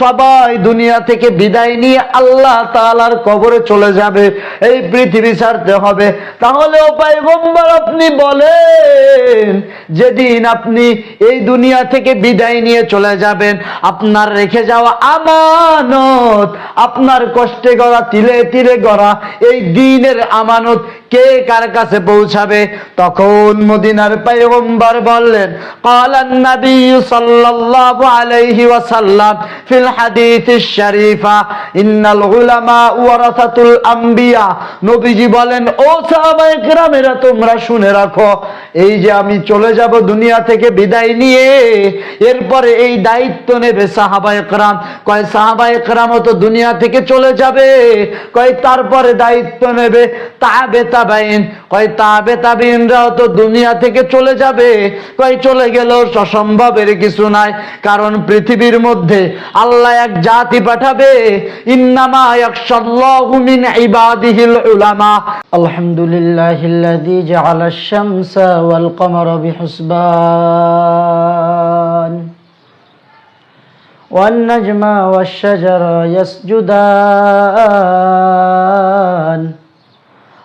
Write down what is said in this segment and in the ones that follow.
সবাই দুনিয়া থেকে বিদায় নিয়ে আল্লাহ তালার কবরে চলে যাবে, এই পৃথিবী ছাড়তে হবে। তাহলে উপায় পাইগম্বর আপনি বলেন, যেদিন আপনি এই দুনিয়া থেকে বিদায় নিয়ে চলে যাবেন, আপনার রেখে যাওয়া আমানত, আপনার কষ্টে গড়া, তিলে তিলে গড়া, এই দিনের আমানত কে কার কাছে পৌঁছাবে তখন মদিনার পাইগম্বর বললেন قال النبي صلى الله عليه وسلم في الحديث الشريفة إن العلماء ورثة الأنبياء নবীজি বলেন ও সাহাবায়ে কেরামেরা তোমরা শুনে রাখো এই যে আমি চলে যাব দুনিয়া থেকে বিদায় নিয়ে এরপরে এই দায়িত্ব নেবে সাহাবায়ে কেরাম কয় সাহাবায়ে কেরামও তো দুনিয়া থেকে চলে যাবে কয় তারপরে দায়িত্ব নেবে তাবে তাবাইন কয় তাবে তাবিনরাও তো দুনিয়া থেকে চলে যাবে কয় চলে গেলেও অসম্ভবের কিছু নাই কারণ পৃথিবীর মধ্যে আল্লাহ এক জাতি পাঠাবে ইন্নামা ইয়াখশাল্লাহু মিন ইবাদিহিল উলামা আলহামদুলিল্লাহিল্লাযী জাআলা আশ-শামসা ওয়াল কমারা বিহুসবান والنجم والشجر يسجدان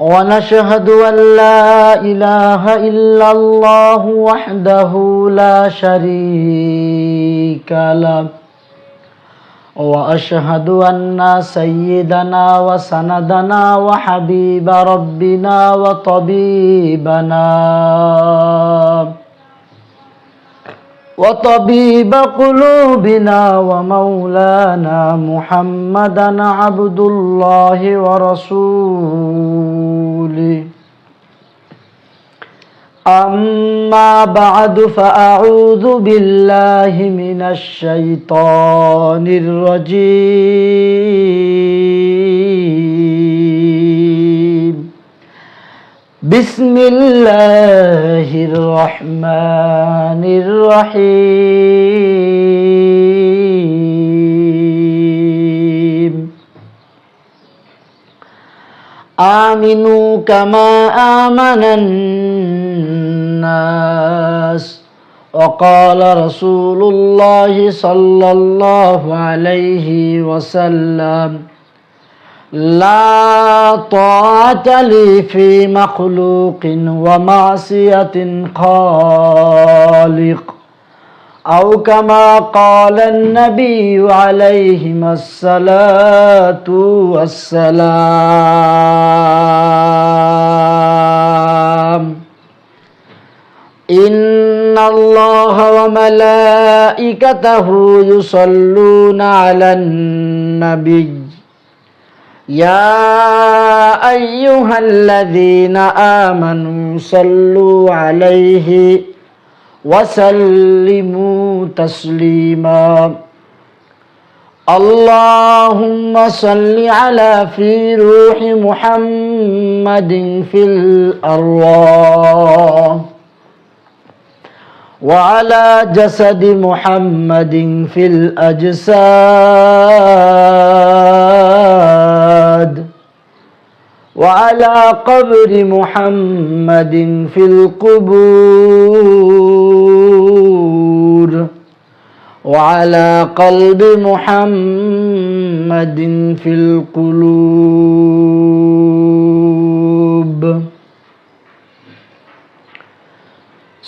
ونشهد أن لا إله إلا الله وحده لا شريك له. وأشهد أن سيدنا وسندنا وحبيب ربنا وطبيبنا وطبيب قلوبنا ومولانا محمدا عبد الله ورسوله. أما بعد فأعوذ بالله من الشيطان الرجيم بسم الله الرحمن الرحيم آمنوا كما آمن الناس وقال رسول الله صلى الله عليه وسلم لا طاعة لي في مخلوق ومعصية خالق أو كما قال النبي عليهم الصلاة والسلام إن الله وملائكته يصلون على النبي. يا أيها الذين آمنوا صلوا عليه وسلموا تسليما. اللهم صل على في روح محمد في الأرواح. وعلى جسد محمد في الأجساد. وعلى قبر محمد في القبور. وعلى قلب محمد في القلوب.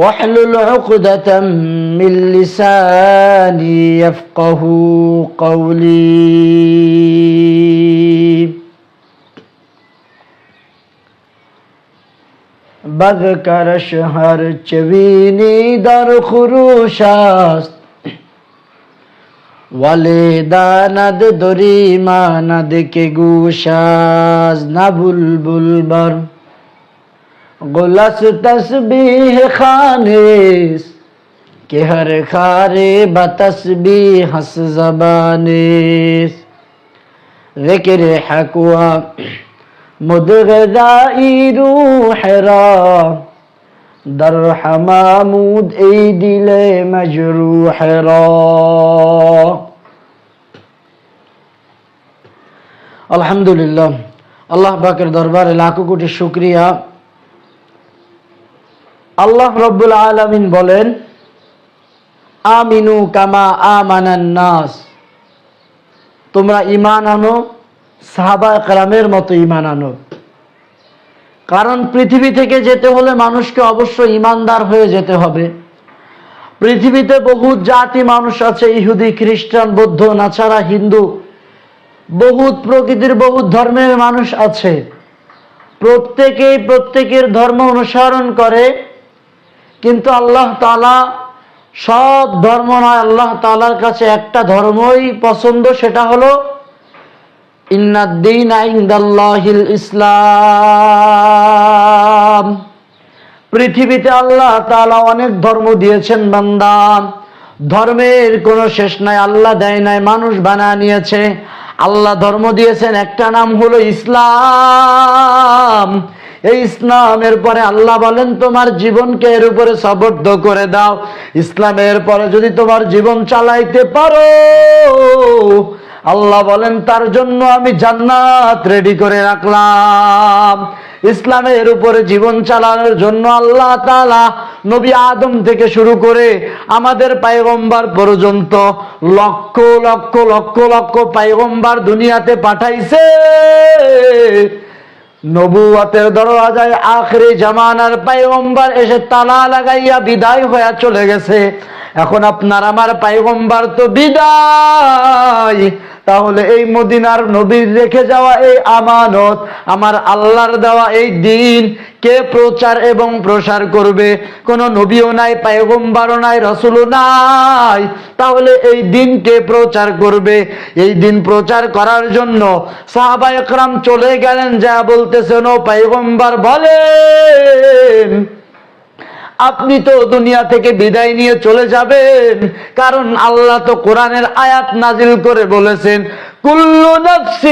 واحلل عقدة من لساني يفقه قولي. بد کر شهر چوینی در خروش است. ولی داند دریماند که گوش است. نبول بول بر গোলাস তসবিহ খানিস কে হর খারে বাতসবি হস জবানিস ذکر حقوا مدغدائی روح در حمامود ای دل مجروح را আলহামদুলিল্লাহ আল্লাহ পাকের দরবারে লাখো কোটি শুক্রিয়া আল্লাহ রব্বুল আলামিন বলেন, আমিনু কামা আমানান নাস। তোমরা ইমান আনো সাহাবা কালামের মতো ইমান আনো। কারণ পৃথিবী থেকে যেতে হলে মানুষকে অবশ্যই ইমানদার হয়ে যেতে হবে। পৃথিবীতে বহু জাতি মানুষ আছে, ইহুদি, খ্রিস্টান, বৌদ্ধ, নাছাড়া, হিন্দু, বহুত প্রকৃতির, বহুত ধর্মের মানুষ আছে। প্রত্যেকেই প্রত্যেকের ধর্ম অনুসরণ করে। কিন্তু আল্লাহ তালা সব ধর্ম নয়, আল্লাহ তালার কাছে একটা ধর্মই পছন্দ, সেটা হলো ইন্নাদ্দিন ইসলাম। পৃথিবীতে আল্লাহ তাআলা অনেক ধর্ম দিয়েছেন বান্দা। ধর্মের কোনো শেষ নাই, আল্লাহ দেয় নাই, মানুষ বানায় নিয়েছে। আল্লাহ ধর্ম দিয়েছেন, একটা নাম হলো ইসলাম। এই ইসলামের পরে আল্লাহ বলেন, তোমার জীবনকে এর উপরে সবদ্ধ করে দাও। ইসলামের পরে যদি তোমার জীবন চালাইতে পারো, আল্লাহ বলেন, তার জন্য আমি জান্নাত রেডি করে রাখলাম। ইসলামের উপরে জীবন চালানোর জন্য আল্লাহ তাআলা নবী আদম থেকে শুরু করে আমাদের পায়গম্বার পর্যন্ত লক্ষ লক্ষ লক্ষ লক্ষ পায়গম্বার দুনিয়াতে পাঠাইছে। নবুয়াতের দরওয়াজায় আখরি জামানার পায়গম্বার এসে তালা লাগাইয়া বিদায় হয়ে চলে গেছে। এখন আপনার আমার পায়গম্বার তো বিদায়। তাহলে এই মদিনার নবীর রেখে যাওয়া এই আমানত, আমার আল্লাহর দেওয়া এই দিন কে প্রচার এবং প্রসার করবে? কোন নবীও নাই, পায়গম্বারও নাই, রসুলও নাই। তাহলে এই দিন কে প্রচার করবে? এই দিন প্রচার করার জন্য সাহাবা একরাম চলে গেলেন, যা বলতেছেন, ও পায়গম্বার, বলেন। আপনি তো দুনিয়া থেকে বিদায় নিয়ে চলে যাবেন। কারণ আল্লাহ তো কোরআনের আয়াত নাজিল করে বলেছেন, কুল্লু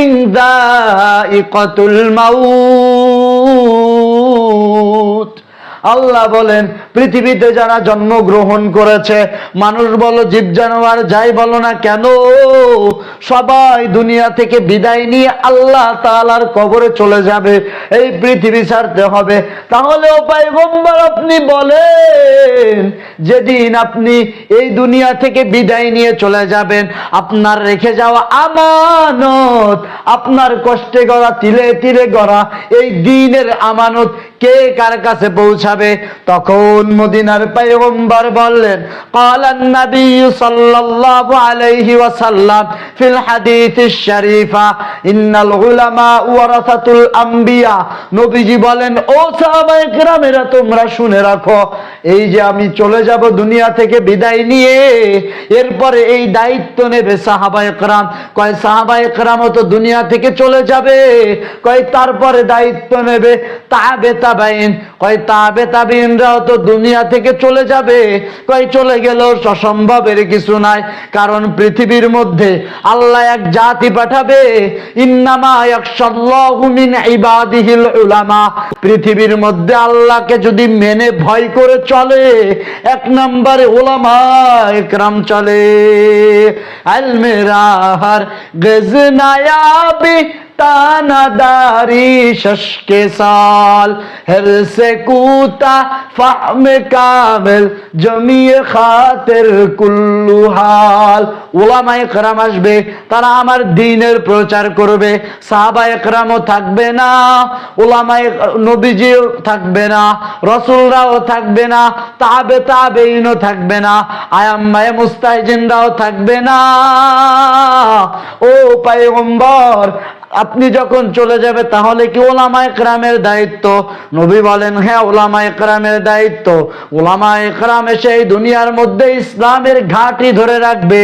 ই দাইকাতুল মাউত। আল্লাহ বলেন, পৃথিবীতে যারা জন্মগ্রহণ করেছে, মানুষ বলো, জীব জানোয়ার যাই বলো না কেন, সবাই দুনিয়া থেকে বিদায় নিয়ে আল্লাহ তাআলার কবরে চলে যাবে, এই পৃথিবী ছাড়তে হবে। তাহলে উপায় পায়গম্বর আপনি বলেন, যেদিন আপনি এই দুনিয়া থেকে বিদায় নিয়ে চলে যাবেন, আপনার রেখে যাওয়া আমানত, আপনার কষ্টে গড়া, তিলে তিলে গড়া, এই দিনের আমানত কে কার কাছে পৌঁছাবে তখন মদিনার পয়গম্বর বললেন قالن নবী সাল্লাল্লাহু আলাইহি ওয়াসাল্লাম ফিল হাদিস শরীফা ইন্নাল উলামা ওয়ারাসাতুল আম্বিয়া নবীজি বলেন ও সাহাবায়ে কেরামেরা তোমরা শুনে রাখো এই যে আমি চলে যাব দুনিয়া থেকে বিদায় নিয়ে এরপরে এই দায়িত্ব নেবে সাহাবায়ে কেরাম কয় সাহাবায়ে কেরাম তো দুনিয়া থেকে চলে যাবে কয় তারপরে দায়িত্ব নেবে তাবে তাবাইন। তাবে তাবিনরাও তো দুনিয়া থেকে চলে যাবে। চলে গেলেও অসম্ভবের কিছু নাই। কারণ পৃথিবীর মধ্যে আল্লাহ এক জাতি পাঠাবে। ইন্নামা ইয়াকশাল্লাহু মিন ইবাদিহিল উলামা। পৃথিবীর মধ্যে আল্লাহকে যদি মেনে ভয় করে চলে, এক নম্বরে ওলামা একরাম চলে। আলমেরাহার গজনায়াবি तानादारी शशके साल हर से कूता फाम कामिल জমিয়ে খাতের কুল্লু হাল ওলামা একরাম আসবে তারা আমার দিনের প্রচার করবে সাহাবা একরামও থাকবে না ওলামা নবীজিও থাকবে না রসুলরাও থাকবে না তাবে তাবেইনও থাকবে না আয়াম্মায় মুস্তাহিজিনরাও থাকবে না ও পায়গম্বর আপনি যখন চলে যাবে, তাহলে কি ওলামা একরামের দায়িত্ব? নবী বলেন হ্যাঁ ওলামা একরামের দায়িত্ব। ওলামা একরাম এসে এই দুনিয়ার মধ্যে ইসলামের ঘাটি ধরে রাখবে।